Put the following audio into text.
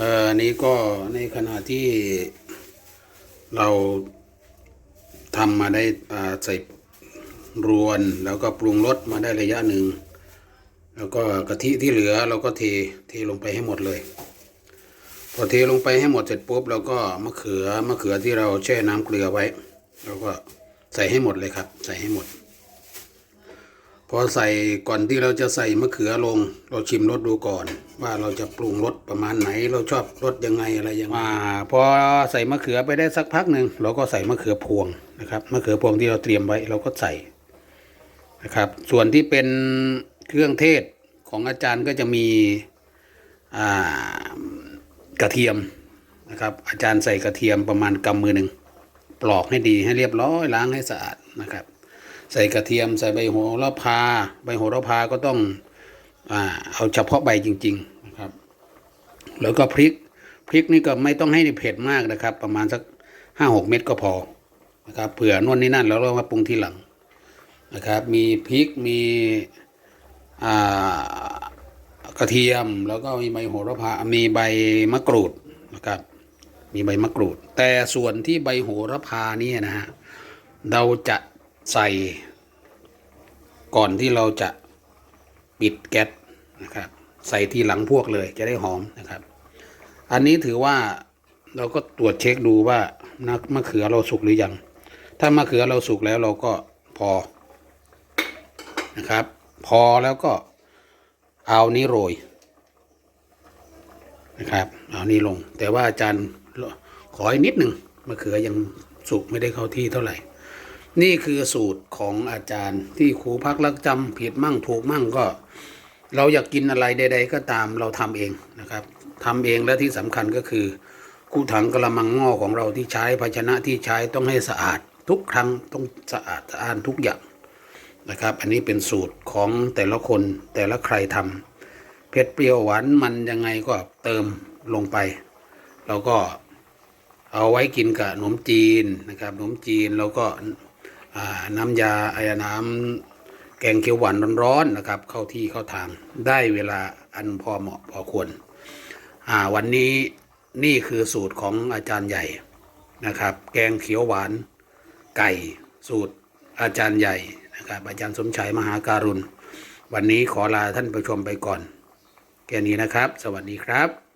เอ่ออันนี้ก็ในขณะที่เราทำมาได้อ่าใส่รวนแล้วก็ปรุงรสมาได้ระยะหนึ่ง แล้วก็กะทิที่เหลือเราก็เทเทลงไปให้หมดเลย พอเทลงไปให้หมดเสร็จปุ๊บเราก็มะเขือมะเขือที่เราแช่น้ำเกลือไว้เราก็ใส่ให้หมดเลยครับ ใส่ให้หมด พอใส่ก่อนที่เราจะใส่มะเขือลง เราชิมรสดูก่อน ว่าเราจะปรุงรสประมาณไหน เราชอบรสยังไงอะไรยังไงอ่าพอใส่มะเขือไปได้สักพักหนึ่งเราก็ใส่มะเขือพวงนะครับมะเขือพวงที่เราเตรียมไว้เราก็ใส่นะครับส่วนที่เป็นเครื่องเทศของอาจารย์ก็จะมีอ่ากระเทียมนะครับอาจารย์ใส่กระเทียมประมาณกำมือหนึ่งปลอกให้ดีให้เรียบร้อยล้างให้สะอาดนะครับ ใส่กระเทียมใส่ใบโหระพา ใบโหระพาก็ต้องอ่าเอาเฉพาะใบจริงๆนะครับ แล้วก็พริกพริกนี่ก็ไม่ต้องให้เผ็ดมากนะครับ ประมาณสักห้าหกเม็ดก็พอนะครับเผื่อนวดนี่นั่นแล้วเรามาปรุงทีหลังนะครับมีพริกมีกระเทียมแล้วก็มีใบโหระพา มีใบมะกรูดนะครับมีใบมะกรูด แต่ส่วนที่ใบโหระพานี่นะฮะเราจะ ใส่ ก่อนที่เราจะปิดแก๊สนะครับ ใส่ทีหลังพวกเลยจะได้หอมนะครับ อันนี้ถือว่าเราก็ตรวจเช็คดูว่านักมะเขือเราสุกหรือยัง ถ้ามะเขือเราสุกแล้วเราก็พอนะครับ พอแล้วก็เอานี้โรยนะครับ เอานี้ลง แต่ว่าอาจารย์ขออีกนิดหนึ่งมะเขือยังสุกไม่ได้เข้าที่เท่าไหร่ นี่คือสูตรของอาจารย์ที่ครูพักรักจำผิดมั่งถูกมั่งก็ เราอยากกินอะไรใด ๆ ก็ตามเราทำเองนะครับทำเองและที่สำคัญก็คือกู้ถังกระมังหม้อของเราที่ใช้ภาชนะที่ใช้ต้องให้สะอาด ทุกครั้งต้องสะอาดสะอ้านทุกอย่างนะครับ อันนี้เป็นสูตรของแต่ละคนแต่ละใครทำเผ็ดเปรี้ยวหวานมันยังไงก็เติมลงไปเราก็เอาไว้กินกับขนมจีนนะครับขนมจีนแล้วก็ น้ำยาไอ้น้ำแกงเขียวหวานร้อนๆนะครับ เข้าที่เข้าทางได้เวลาอันพอเหมาะพอควรวันนี้นี่คือสูตรของอาจารย์ใหญ่นะครับ แกงเขียวหวานไก่สูตรอาจารย์ใหญ่นะครับอาจารย์สมชัยมหาการุณ วันนี้ขอลาท่านผู้ชมไปก่อน แค่นี้นะครับ สวัสดีครับ